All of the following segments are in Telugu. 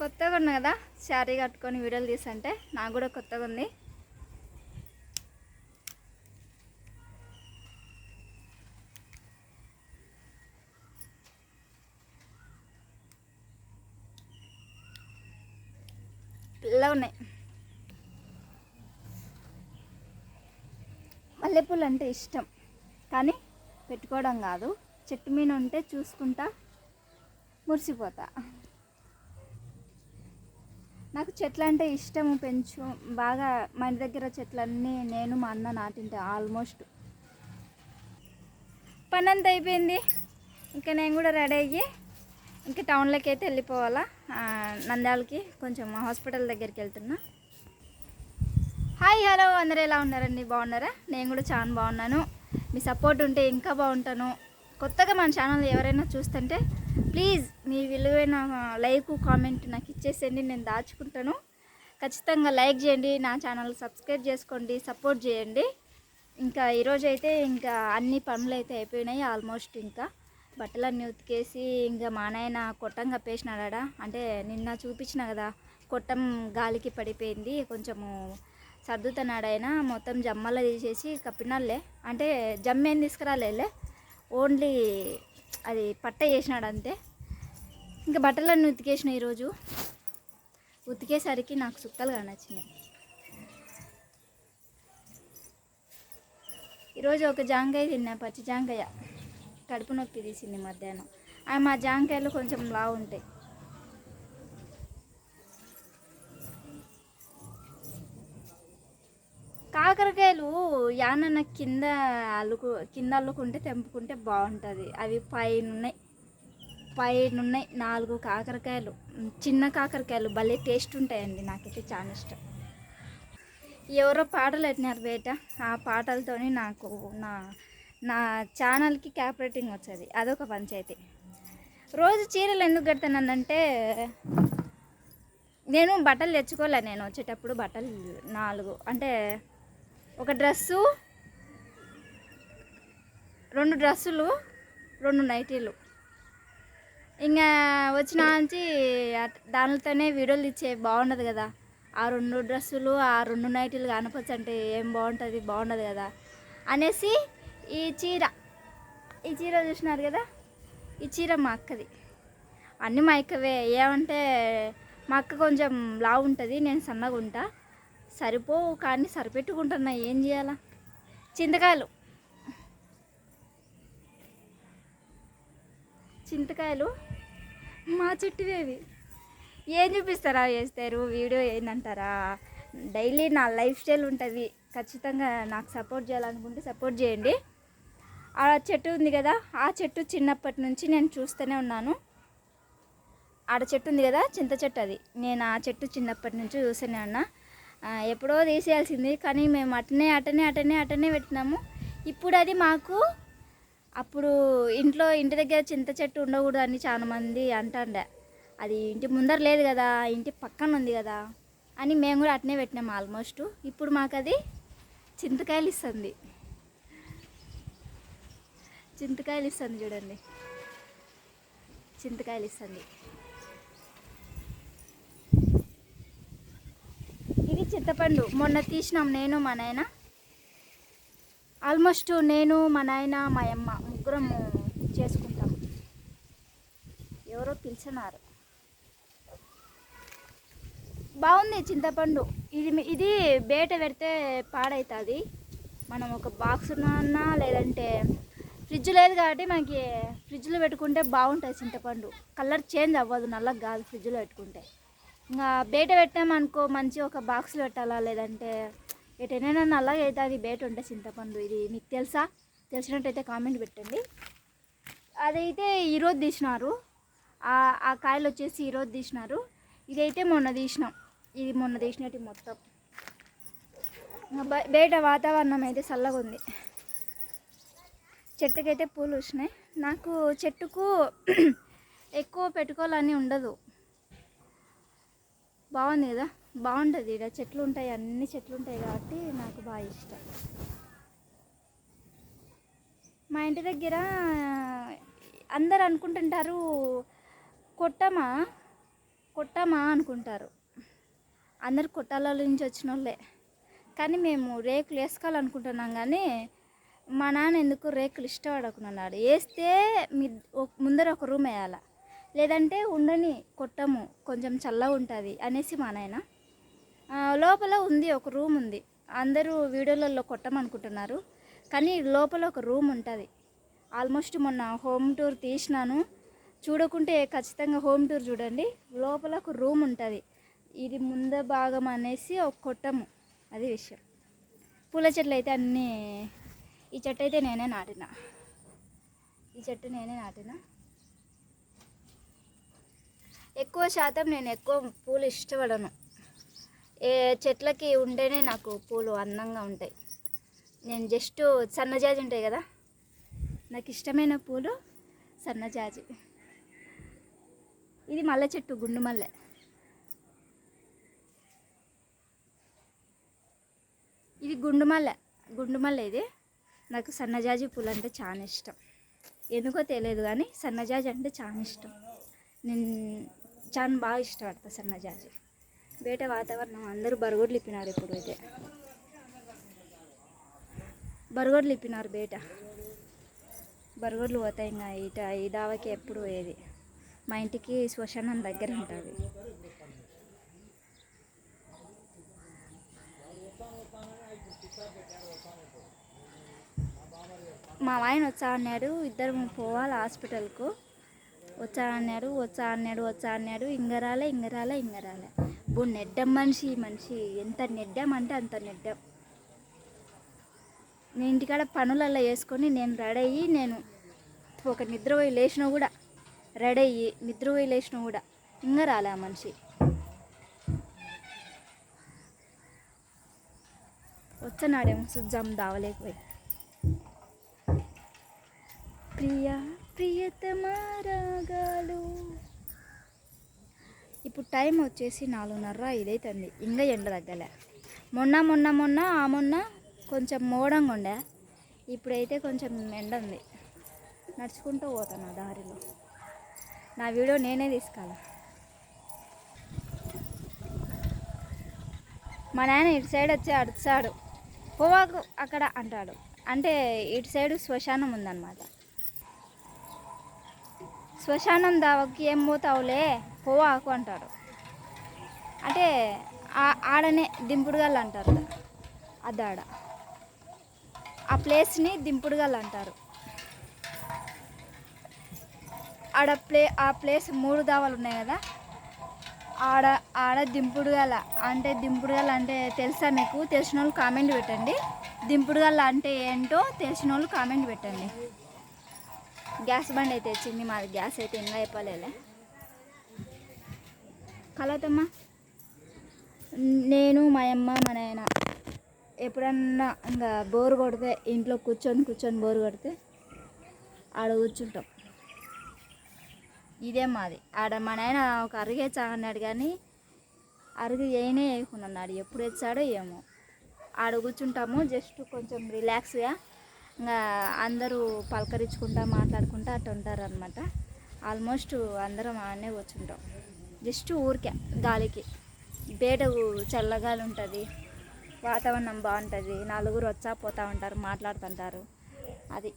కొత్తగా ఉన్నా కదా శారీ కట్టుకొని వీడియోలు తీసంటే నాకు కూడా కొత్తగా ఉంది. పిల్లగా ఉన్నాయి. మల్లెపూలు అంటే ఇష్టం కానీ పెట్టుకోవడం కాదు. చెట్టు మీద ఉంటే చూసుకుంటా మురిసిపోతా. నాకు చెట్లు అంటే ఇష్టం పెంచు. బాగా మా ఇంటి దగ్గర చెట్లన్నీ నేను మా అన్న నాటింటే ఆల్మోస్ట్. పని అంత అయిపోయింది. ఇంకా నేను కూడా రెడీ అయ్యి ఇంకా టౌన్లోకి అయితే వెళ్ళిపోవాలా నంద్యాలకి కొంచెం హాస్పిటల్ దగ్గరికి వెళ్తున్నా. Hi hello. అందరూ ఎలా ఉన్నారండి? బాగున్నారా? నేను కూడా చాలా బాగున్నాను. మీ సపోర్ట్ ఉంటే ఇంకా బాగుంటాను. కొత్తగా మన ఛానల్ ఎవరైనా చూస్తుంటే ప్లీజ్ మీ విలువైన లైక్ కామెంట్ నాకు ఇచ్చేసేయండి నేను దాచుకుంటాను. ఖచ్చితంగా లైక్ చేయండి నా ఛానల్ సబ్స్క్రైబ్ చేసుకోండి సపోర్ట్ చేయండి. ఇంకా ఈరోజు అయితే ఇంకా అన్ని పనులు అయితే అయిపోయినాయి ఆల్మోస్ట్ ఇంకా. బట్టలన్నీ ఉతికేసి ఇంకా మా నాయన కొట్టం కప్పేసినాడా అంటే నిన్న చూపించిన కదా కొట్టం గాలికి పడిపోయింది కొంచెము సర్దుతున్నాడైనా మొత్తం జమ్మల తీసేసి కప్పినాళ్ళే. అంటే జమ్మ ఏం తీసుకురాలేలే ఓన్లీ అది పట్ట చేసినాడు అంతే ఇంకా బట్టలన్నీ ఉతికేసిన ఈరోజు. ఉతికేసరికి నాకు సుక్కలుగా కానొచ్చినాయి ఈరోజు ఒక జాంకాయ తిన్నా పచ్చి జాంకాయ. కడుపు నొప్పి తీసింది మధ్యాహ్నం. ఆ మా జాంకాయలు కొంచెం లావు ఉంటాయి కాకరకాయలు యానన్న కింద అల్లుకు కింద అల్లుకుంటే తెంపుకుంటే బాగుంటుంది. అవి పైన ఉన్నాయి పైన ఉన్నాయి నాలుగు కాకరకాయలు. చిన్న కాకరకాయలు. భలే టేస్ట్ ఉంటాయండి. నాకైతే చాలా ఇష్టం. ఎవరో పాటలు పెట్టినారు బయట ఆ పాటలతోని నాకు నా నా ఛానల్కి క్యాప్ రేటింగ్ వచ్చేది. అదొక పంచాయతీ. రోజు చీరలు ఎందుకు కడతానంటే నేను బట్టలు తెచ్చుకోలే నేను. వచ్చేటప్పుడు బట్టలు నాలుగు. అంటే ఒక డ్రెస్సు రెండు డ్రెస్సులు రెండు నైటీలు. ఇంకా వచ్చిన నుంచి దానితోనే వీడియోలు ఇచ్చే బాగుండదు కదా. ఆ రెండు డ్రెస్సులు ఆ రెండు నైటీలు కనపచ్చు అంటే ఏం బాగుంటుంది బాగుండదు కదా. అనేసి ఈ చీర ఈ చీర చూసినారు కదా? ఈ చీర మా అక్కది. అన్నీ మా అక్కవే. ఏమంటే మా అక్క కొంచెం లావు ఉంటుంది నేను సన్నగా ఉంటా సరిపోవు కానీ సరిపెట్టుకుంటున్నా ఏం చేయాలా? చింతకాయలు. చింతకాయలు మా చెట్టువేవి ఏం చూపిస్తారా చేస్తారు? వీడియో ఏందంటారా? డైలీ నా లైఫ్ స్టైల్ ఉంటుంది. ఖచ్చితంగా నాకు సపోర్ట్ చేయాలనుకుంటే సపోర్ట్ చేయండి. ఆ చెట్టు ఉంది కదా ఆ చెట్టు చిన్నప్పటి నుంచి నేను చూస్తూనే ఉన్నాను. ఆడ చెట్టు ఉంది కదా చింత చెట్టు అది. నేను ఆ చెట్టు చిన్నప్పటి నుంచి చూస్తూనే ఉన్నా. ఎప్పుడో తీసేయాల్సింది కానీ మేము అటనే అటనే అటనే అటనే పెట్టినాము. ఇప్పుడు అది మాకు అప్పుడు ఇంట్లో ఇంటి దగ్గర చింత చెట్టు ఉండకూడదు అని చాలామంది అంటాండే. అది ఇంటి ముందర లేదు కదా ఇంటి పక్కన ఉంది కదా అని మేము కూడా అట్నే పెట్టినాం ఆల్మోస్ట్. ఇప్పుడు మాకు అది చింతకాయలు ఇస్తుంది. చింతకాయలు ఇస్తుంది చూడండి. చింతకాయలు ఇస్తుంది ఇది చింతపండు మొన్న తీసినాం నేను మా నాయన. ఆల్మోస్ట్ నేను మా నాయన మా అమ్మ ముగ్గురం చేసుకుంటాం. ఎవరో పిలిచినారు. బాగుంది చింతపండు. ఇది ఇది బయట పెడితే పాడవుతుంది మనం ఒక బాక్స్ ఉన్నా లేదంటే ఫ్రిడ్జ్ లేదు కాబట్టి మనకి ఫ్రిడ్జ్లో పెట్టుకుంటే బాగుంటుంది చింతపండు. కలర్ చేంజ్ అవ్వదు నల్లగా కాదు ఫ్రిడ్జ్లో పెట్టుకుంటే. ఇంకా బయట పెట్టామనుకో మంచి ఒక బాక్స్లో పెట్టాలా? లేదంటే ఎటైనా నల్లగా అది బయట ఉంటే చింతపండు. ఇది మీకు తెలుసా? తెలిసినట్టయితే కామెంట్ పెట్టండి. అదైతే ఈరోజు తీసినారు. ఆ కాయలు వచ్చేసి ఈరోజు తీసినారు. ఇదైతే మొన్న తీసినాం. ఇది మొన్న తీసినట్టు మొత్తం. బయట వాతావరణం అయితే చల్లగా ఉంది. చెట్టుకైతే పూలు వచ్చినాయి. నాకు చెట్టుకు ఎక్కువ పెట్టుకోవాలని ఉండదు. బాగుంది కదా? బాగుంటుంది. ఇక్కడ చెట్లు ఉంటాయి అన్ని చెట్లు ఉంటాయి కాబట్టి నాకు బాగా ఇష్టం. మా ఇంటి దగ్గర అందరు అనుకుంటుంటారు కొట్టమా? కొట్టమా అనుకుంటారు. అందరు కొట్టాల నుంచి వచ్చిన వాళ్ళే కానీ మేము రేకులు వేసుకోవాలనుకుంటున్నాం కానీ మా నాన్న ఎందుకు రేకులు ఇష్టపడకున్నాడు వేస్తే మీ ముందర ఒక రూమ్ వేయాల? లేదంటే ఉండని కొట్టము కొంచెం చల్లగా ఉంటుంది అనేసి మా నాయన. లోపల ఉంది ఒక రూమ్ ఉంది. అందరూ వీడియోలలో కొట్టమనుకుంటున్నారు. కానీ లోపల ఒక రూమ్ ఉంటుంది. ఆల్మోస్ట్ మొన్న హోమ్ టూర్ తీసినాను. చూడకుంటే ఖచ్చితంగా హోమ్ టూర్ చూడండి. లోపల ఒక రూమ్ ఉంటుంది. ఇది ముంద భాగం అనేసి ఒక కొట్టము అది విషయం. పూల చెట్లు అయితే అన్నీ ఈ చెట్టు అయితే నేనే నాటిన. ఈ చెట్టు నేనే నాటిన. ఎక్కువ శాతం నేను ఎక్కువ పూలు ఇష్టపడను. ఏ చెట్లకి ఉంటేనే నాకు పూలు అందంగా ఉంటాయి. నేను జస్ట్ సన్నజాజి ఉంటాయి కదా? నాకు ఇష్టమైన పూలు సన్నజాజి ఇది మల్లె చెట్టు గుండు మల్లె. ఇది గుండు మల్లె గుండు మల్లె ఇది. నాకు సన్నజాజి పూలు అంటే చాలా ఇష్టం. ఎందుకో తెలియదు కానీ సన్నజాజి అంటే చాలా ఇష్టం. నేను చాలా బాగా ఇష్టపడతా సన్నజాజి బయట వాతావరణం అందరూ బరగొడ్లు ఇప్పినారు ఇప్పుడు అయితే బరగొడ్లు ఇప్పినారు బయట. బరగొడ్లు పోతాయి ఇంకా ఇట ఈ దావకి ఎప్పుడు పోయేది. మా ఇంటికి శ్మశానం దగ్గర ఉంటుంది. మా ఆయన వచ్చా అన్నాడు ఇద్దరు పోవాలి హాస్పిటల్కు. వచ్చా అన్నాడు వచ్చా అన్నాడు వచ్చా అన్నాడు. ఇంగరాలే ఇంగరాలే ఇంగరాలే బో నెడ్డం మనిషి మనిషి. ఎంత నెడ్డామంటే అంత నెడ్డాం. నేను ఇంటికాడ పనులల్లో వేసుకొని నేను రెడీ అయ్యి నేను ఒక నిద్ర పోయి లేచినా కూడా రెడీ అయ్యి నిద్ర పోయి లేచిన కూడా ఇంకా రాలే ఆ మనిషి. వచ్చనాడేమో సుజ్జాం దావలేకపోయి. ప్రియా ప్రియతమా రాగాలు ఇప్పుడు టైం వచ్చేసి నాలుగున్నర ఇదైతుంది. ఇంకా ఎండ తగ్గలే. మొన్న మొన్న మొన్న ఆ మొన్న కొంచెం మోడంగా ఉండే. ఇప్పుడైతే కొంచెం ఎండ ఉంది నడుచుకుంటూ పోతాను ఆ దారిలో. నా వీడియో నేనే తీసుకోవాలి? మా నాన్న ఇటు సైడ్ వచ్చి అడుచాడు పోవాకు అక్కడ అంటాడు. అంటే ఇటు సైడు శ్మశానం ఉందన్నమాట. శ్మశానం దావకి ఏం పోతావులే? పోవాకు అంటారు. అంటే ఆ- ఆడనే దింపుడుగల్ అంటారు. అదాడ ఆ ప్లేస్ని దింపుడుగల్ అంటారు. ఆడ ప్లే ఆ ప్లేస్ మూడు దావాలు ఉన్నాయి కదా? ఆడ ఆడ దింపుడుగల అంటే దింపుడుగల అంటే తెలుసా మీకు? తెలిసిన వాళ్ళు కామెంట్ పెట్టండి. దింపుడుగల అంటే ఏంటో తెలిసిన వాళ్ళు కామెంట్ పెట్టండి. గ్యాస్ బండి అయితే వచ్చింది మాది గ్యాస్ అయితే ఇంకా అయిపోలేలే కలవతమ్మా నేను మా అమ్మ మా నాయన ఎప్పుడన్నా ఇంకా బోరు కొడితే ఇంట్లో కూర్చొని కూర్చొని బోరు కొడితే ఆడ కూర్చుంటాం. ఇదే మాది. ఆడ మా నాయన ఒక అరుగేచ్చా అన్నాడు కానీ అరుగు వేయనే వేయకున్నాడు ఎప్పుడు వచ్చాడో ఏమో. ఆడ కూర్చుంటాము జస్ట్ కొంచెం రిలాక్స్గా ఇంకా అందరూ పలకరించుకుంటా మాట్లాడుకుంటా అట్లా ఉంటారు అనమాట ఆల్మోస్ట్ అందరం ఆడనే కూర్చుంటాం. జస్ట్ ఊరికే గాలికి. బయట చల్లగాలి ఉంటుంది. వాతావరణం బాగుంటుంది. నలుగురు వచ్చా పోతూ ఉంటారు మాట్లాడుతుంటారు. అది.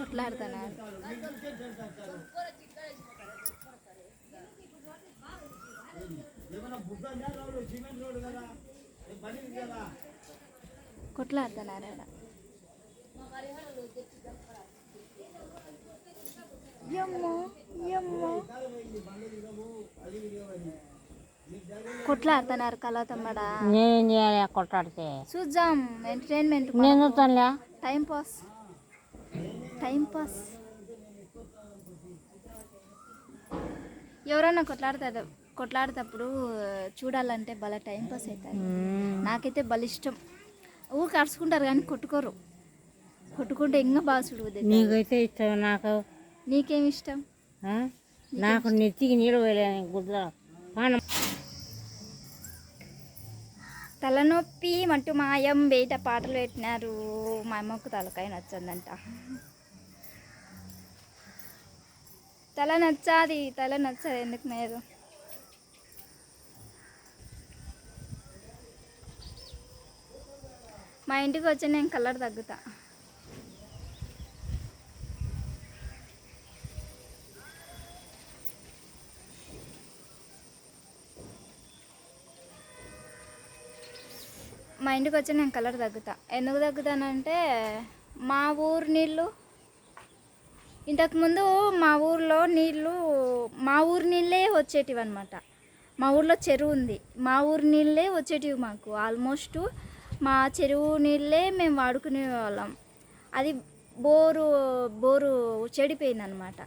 కొట్లాడుతున్నారు కొట్లాడుతున్నారు కళ తమ్మడా నేనేం చేయాలి కొట్టాడితే చూద్దాం ఎంటర్టైన్మెంట్ నేను చూస్తానులే టైం పాస్ టైం పాస్ ఎవరన్నా కొట్లాడతారు కొట్లాడేటప్పుడు చూడాలంటే భలే టైం పాస్ అవుతుంది. నాకైతే భలే ఇష్టం. ఊరికి అరుచుకుంటారు కానీ కొట్టుకోరు. కొట్టుకుంటే ఇంకా బాగా చూడదు నీకైతే ఇష్టం నాకు నీకేమి ఇష్టం? నాకు నెత్తికి నీళ్ళు వేయలేని గుడ్ల పానం. తలనొప్పి మట్టు మాయం బయట పాటలు పెట్టినారు. మా అమ్మకు తలకాయ నచ్చిందంట. తల నచ్చాది తల నచ్చదు ఎందుకు లేదు మా ఇంటికి వచ్చి నేను కలర్ తగ్గుతా. మా ఇంటికి వచ్చి నేను కలర్ తగ్గుతా. ఎందుకు తగ్గుతానంటే మా ఊరు నీళ్ళు ఇంతకుముందు మా ఊర్లో నీళ్ళు మా ఊరు నీళ్ళే వచ్చేటివి అనమాట మా ఊర్లో చెరువు ఉంది. మా ఊరు నీళ్ళే వచ్చేటివి మాకు. ఆల్మోస్ట్ మా చెరువు నీళ్ళే మేము వాడుకునే వాళ్ళం. అది బోరు బోరు చెడిపోయింది అనమాట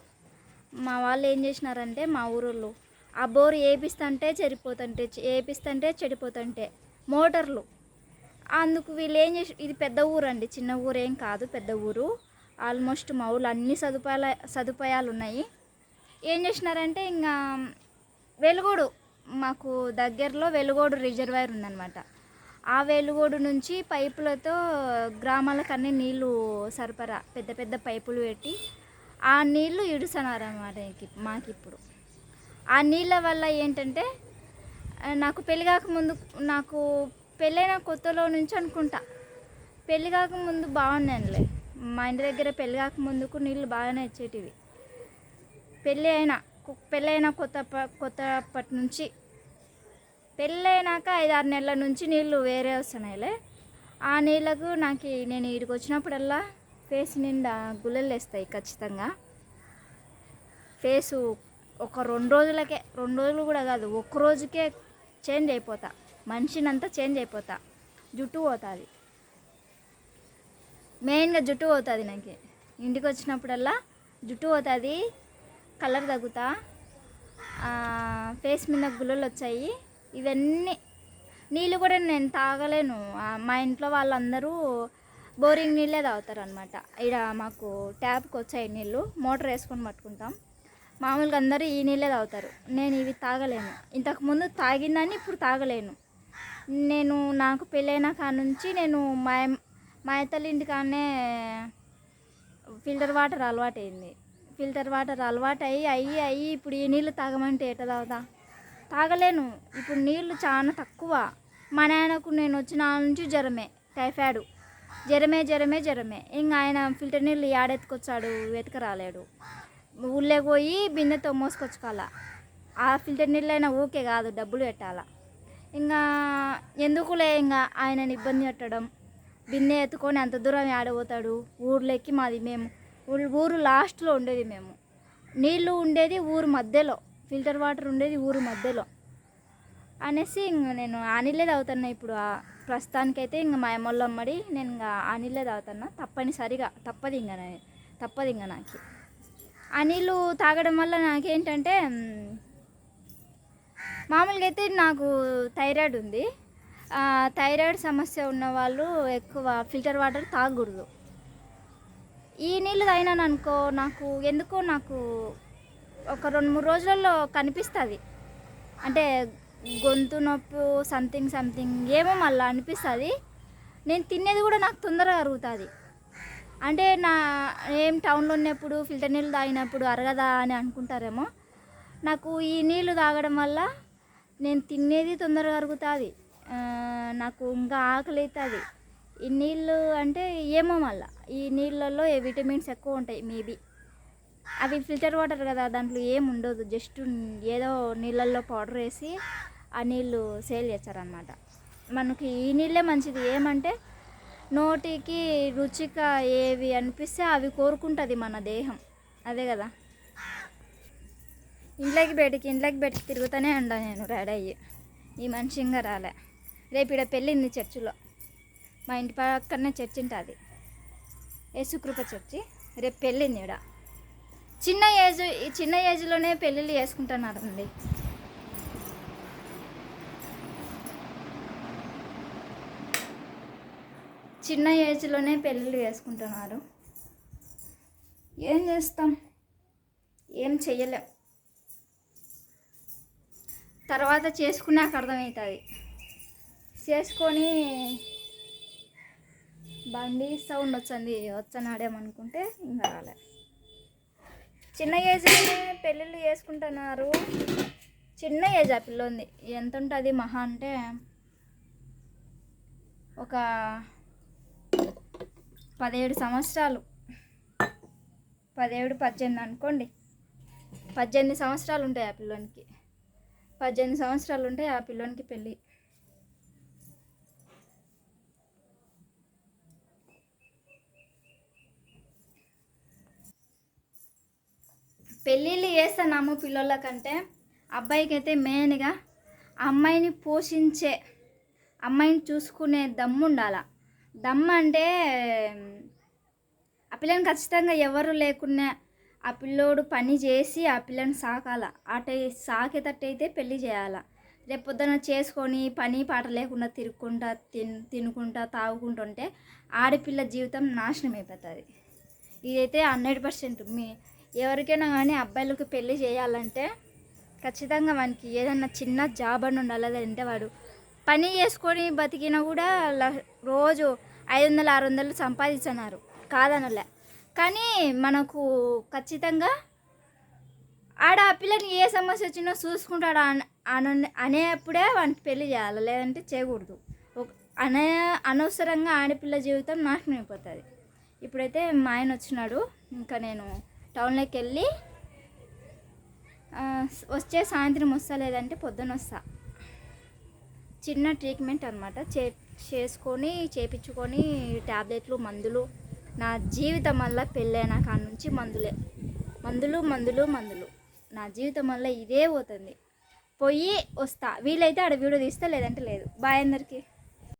మా వాళ్ళు ఏం చేసినారంటే మా ఊరోళ్ళు ఆ బోరు వేపిస్తుంటే చెడిపోతుంటే వేపిస్తుంటే చెడిపోతుంటే మోటార్లు. అందుకు వీళ్ళు ఏం చేసి ఇది పెద్ద ఊరు అండి చిన్న ఊరు ఏం కాదు పెద్ద ఊరు. ఆల్మోస్ట్ మా ఊళ్ళో అన్ని సదుపాయాల సదుపాయాలు ఉన్నాయి ఏం చేసినారంటే ఇంకా వెలుగోడు మాకు దగ్గరలో వెలుగోడు రిజర్వాయర్ ఉందన్నమాట ఆ వేలుగోడు నుంచి పైపులతో గ్రామాలకు నీళ్ళు సరఫరా పెద్ద పెద్ద పైపులు పెట్టి ఆ నీళ్ళు ఇడుస్తున్నారు మాకు ఇప్పుడు ఆ నీళ్ళ వల్ల ఏంటంటే నాకు పెళ్ళి కాకముందు నాకు పెళ్ళైన కొత్తలో నుంచి అనుకుంటా. పెళ్ళి కాకముందు బాగున్నానులే. మా ఇంటి దగ్గర పెళ్ళి కాకముందుకు నీళ్ళు బాగానే వచ్చేటివి. పెళ్ళి అయినా పెళ్ళైన కొత్త ప- కొత్తప్పటి నుంచి పెళ్ళైనాక ఐదు ఆరు నెలల నుంచి నీళ్ళు వేరే వస్తున్నాయిలే. ఆ నీళ్ళకు నాకు నేను ఇక్కడికి వచ్చినప్పుడల్లా ఫేస్ నిండా గుల్లలు వేస్తాయి ఖచ్చితంగా. ఫేసు ఒక రెండు రోజులకే రెండు రోజులు కూడా కాదు ఒక్క రోజుకే చేంజ్ అయిపోతా. మనిషినంతా చేంజ్ అయిపోతా. జుట్టు పోతుంది. మెయిన్గా జుట్టు పోతుంది నాకు. ఇంటికి వచ్చినప్పుడల్లా జుట్టు పోతుంది కలర్ తగ్గుతా. ఫేస్ మీద గుల్లలు వచ్చాయి. ఇవన్నీ నీళ్ళు కూడా నేను తాగలేను. మా ఇంట్లో వాళ్ళందరూ బోరింగ్ నీళ్ళే తాగుతారు అనమాట ఇక్కడ మాకు ట్యాప్కి వచ్చాయి నీళ్ళు మోటార్ వేసుకొని పట్టుకుంటాం. మామూలుగా అందరూ ఈ నీళ్ళే తాగుతారు. నేను ఇవి తాగలేను. ఇంతకుముందు తాగిందని ఇప్పుడు తాగలేను. నేను నాకు పెళ్ళైన కాడ నుంచి నేను మా మా ఇంటి ఇంటికాడనే ఫిల్టర్ వాటర్ అలవాటైంది. ఫిల్టర్ వాటర్ అలవాటు అయ్యి అయ్యి అయ్యి ఇప్పుడు ఈ నీళ్ళు తాగమంటే ఎట తాగుదా తాగలేను. ఇప్పుడు నీళ్ళు చాలా తక్కువ. మా నాయనకు నేను వచ్చిన నుంచి జ్వరమే. టైఫాయిడ్. జ్వరమే జ్వరమే జ్వరమే. ఇంకా ఆయన ఫిల్టర్ నీళ్ళు ఏడెత్తుకొచ్చాడు వెతక రాలేడు ఊళ్ళో పోయి బిందెతో మోసుకొచ్చుకోవాలా. ఆ ఫిల్టర్ నీళ్ళు అయినా ఊకే కాదు డబ్బులు పెట్టాలా. ఇంకా ఎందుకులే ఇంకా ఆయనని ఇబ్బంది పెట్టడం? బిందె ఎత్తుకొని అంత దూరం ఆడబోతాడు ఊర్లోకి మాది మేము. ఊరు ఊరు లాస్ట్లో ఉండేది మేము. నీళ్ళు ఉండేది ఊరు మధ్యలో. ఫిల్టర్ వాటర్ ఉండేది ఊరు మధ్యలో. అనేసి ఇంక నేను ఆ నీళ్ళే తాగుతున్నా ఇప్పుడు ప్రస్తుతానికైతే ఇంక మా అమ్మోళ్ళు అమ్మడి నేను ఇంకా ఆ నీళ్ళే తాగుతున్నా. తప్పనిసరిగా తప్పదు ఇంకా తప్పదు ఇంకా నాకు. ఆ నీళ్ళు తాగడం వల్ల నాకేంటంటే మామూలుగా అయితే నాకు థైరాయిడ్ ఉంది. థైరాయిడ్ సమస్య ఉన్న వాళ్ళు ఎక్కువ ఫిల్టర్ వాటర్ తాగకూడదు ఈ నీళ్ళు తాగినాను అనుకో నాకు ఎందుకో నాకు ఒక రెండు మూడు రోజులలో కనిపిస్తుంది. అంటే గొంతు నొప్పి సంథింగ్ సంథింగ్ ఏమో మళ్ళీ అనిపిస్తుంది. నేను తినేది కూడా నాకు తొందరగా అరుగుతుంది. అంటే నా ఏం టౌన్లో ఉన్నప్పుడు ఫిల్టర్ నీళ్ళు తాగినప్పుడు అరగదా అని అనుకుంటారేమో. నాకు ఈ నీళ్ళు తాగడం వల్ల నేను తినేది తొందరగా అరుగుతుంది. నాకు ఇంకా ఆకలి అవుతుంది ఈ నీళ్ళు అంటే ఏమో మళ్ళీ. ఈ నీళ్ళల్లో ఏ విటమిన్స్ ఎక్కువ ఉంటాయి? మేబీ అవి ఫిల్టర్ వాటర్ కదా దాంట్లో ఏం ఉండదు. జస్ట్ ఏదో నీళ్ళల్లో పౌడర్ వేసి ఆ నీళ్ళు సేల్ చేస్తారనమాట మనకి ఈ నీళ్ళే మంచిది. ఏమంటే నోటికి రుచిగా ఏవి అనిపిస్తే అవి కోరుకుంటుంది మన దేహం. అదే కదా. ఇంట్లోకి బయటికి ఇంట్లోకి బయటికి తిరుగుతూనే ఉండా నేను రెడీ అయ్యి. ఈ మనిషి ఇంకా రాలే. రేపు ఇక్కడ పెళ్ళింది చర్చిలో. మా ఇంటి పక్కనే చర్చి ఉంటుంది. యేసుకృప చర్చి. రేపు పెళ్ళింది ఇక్కడ చిన్న ఏజ్ ఈ చిన్న ఏజ్లోనే పెళ్ళిళ్ళు చేసుకుంటున్నారండి. చిన్న ఏజ్లోనే పెళ్ళిళ్ళు చేసుకుంటున్నారు. ఏం చేస్తాం? ఏం చెయ్యలేం. తర్వాత చేసుకున్నాక అర్థమవుతుంది. చేసుకొని బండి సౌండ్ వచ్చింది వచ్చనాడేమనుకుంటే ఇంకా రాలే. చిన్న ఏజ్లోనే పెళ్ళిళ్ళు చేసుకుంటున్నారు. చిన్న ఏజ్ ఆ పిల్లోంది. ఎంత ఉంటుంది మహా అంటే ఒక పదిహేడు సంవత్సరాలు. పదిహేడు పద్దెనిమిది అనుకోండి. పద్దెనిమిది సంవత్సరాలు ఉంటాయి ఆ పిల్లోనికి. పద్దెనిమిది సంవత్సరాలు ఉంటాయి ఆ పిల్లోనికి పెళ్ళి. పెళ్ళిళ్ళు చేస్తున్నాము పిల్లల కంటే అబ్బాయికి అయితే మెయిన్గా అమ్మాయిని పోషించే అమ్మాయిని చూసుకునే దమ్ము ఉండాల. దమ్ము అంటే ఆ పిల్లని ఖచ్చితంగా ఎవరు లేకున్నా ఆ పిల్లోడు పని చేసి ఆ పిల్లని సాకాల. అట సాకేటట్టయితే పెళ్ళి చేయాల. రేపు పొద్దున చేసుకొని పని పాట లేకుండా తిరుక్కుంటా తిన్ తినుకుంటా తాగుకుంటుంటే ఆడపిల్ల జీవితం నాశనం అయిపోతుంది. ఇదైతే హండ్రెడ్ పర్సెంట్ మీ ఎవరికైనా కానీ అబ్బాయిలకు పెళ్ళి చేయాలంటే ఖచ్చితంగా వానికి ఏదన్నా చిన్న జాబ్ అని ఉండాలి. అంటే వాడు పని చేసుకొని బతికినా కూడా రోజు ఐదు వందలు ఆరు వందలు సంపాదించన్నారు. కాదనలే. కానీ మనకు ఖచ్చితంగా ఆడ ఆ పిల్లని ఏ సమస్య వచ్చినా చూసుకుంటాడు అన అన- అనేప్పుడే వానికి పెళ్ళి చేయాలి. లేదంటే చేయకూడదు. ఒక- అనే అనవసరంగా ఆడపిల్ల జీవితం నాశనం అయిపోతుంది. ఇప్పుడైతే మా ఆయన వచ్చినాడు. ఇంకా నేను టౌన్లోకి వెళ్ళి వచ్చే సాయంత్రం వస్తా లేదంటే పొద్దున వస్తా. చిన్న ట్రీట్మెంట్ అనమాట చే చేసుకొని చేపించుకొని ట్యాబ్లెట్లు మందులు. నా జీవితం వల్ల పెళ్ళైన కాడ నుంచి మందులే. మందులు మందులు మందులు. నా జీవితం వల్ల ఇదే పోతుంది. పోయి వస్తా. వీలైతే ఆడ వీడియో తీస్తా లేదంటే లేదు. బాయ్ అందరికీ.